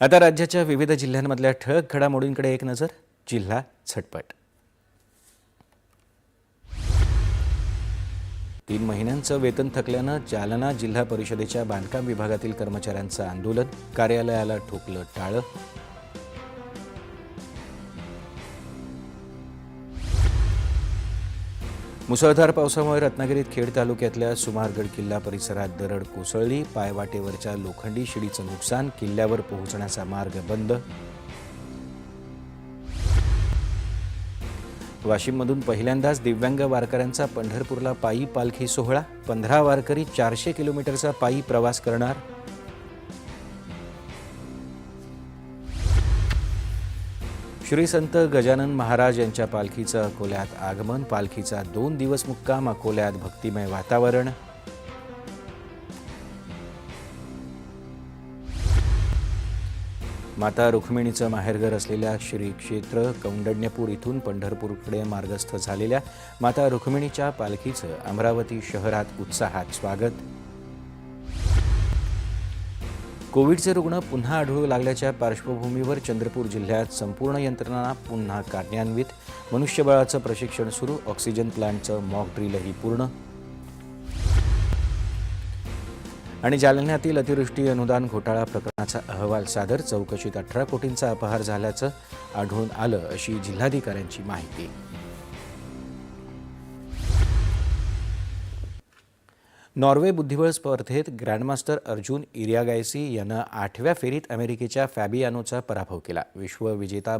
आता राज्याच्या विविध जिल्ह्यांमधल्या ठळक घडामोडींकडे एक नजर जिल्हा झटपट. तीन महिन्यांचं वेतन थकल्यानं जालना जिल्हा परिषदेच्या बांधकाम विभागातील कर्मचाऱ्यांचं आंदोलन कार्यालयाला ठोकलं टाळं. मुसळधार पावसामुळे रत्नागिरीत खेड तालुक्यातल्या सुमारगड किल्ला परिसरात दरड कोसळली. पायवाटेवरच्या लोखंडी शिडीचं नुकसान किल्ल्यावर पोहोचण्याचा मार्ग बंद. वाशिममधून पहिल्यांदाच दिव्यांग वारकऱ्यांचा पंढरपूरला पायी पालखी सोहळा. पंधरा वारकरी चारशे किलोमीटरचा पायी प्रवास करणार. श्री संत गजानन महाराज यांच्या पालखीचं अकोल्यात आगमन पालखीचा दोन दिवस मुक्काम अकोल्यात भक्तिमय वातावरण. माता रुक्मिणीचं माहेरघर असलेल्या श्री क्षेत्र कौंडण्यपूर इथून पंढरपूरकडे मार्गस्थ झालेल्या माता रुक्मिणीच्या पालखीचं अमरावती शहरात उत्साहात स्वागत. कोविडचे रुग्ण पुन्हा आढळू लागल्याच्या पार्श्वभूमीवर चंद्रपूर जिल्ह्यात संपूर्ण यंत्रणा पुन्हा कार्यान्वित. मनुष्यबळाचं प्रशिक्षण सुरू ऑक्सिजन प्लांटचं मॉक ड्रिलही पूर्ण. आणि जालन्यातील अतिवृष्टी अनुदान घोटाळा प्रकरणाचा अहवाल सादर चौकशीत अठरा कोटींचा अपहार झाल्याचं आढळून आलं अशी जिल्हाधिकाऱ्यांची माहिती. नॉर्वे बुद्धिबळ स्पर्धेत ग्रँडमास्टर अर्जुन इरियागायसी यानं आठव्या फेरीत अमेरिकेच्या फॅबियानोचा पराभव केला. विश्वविजेता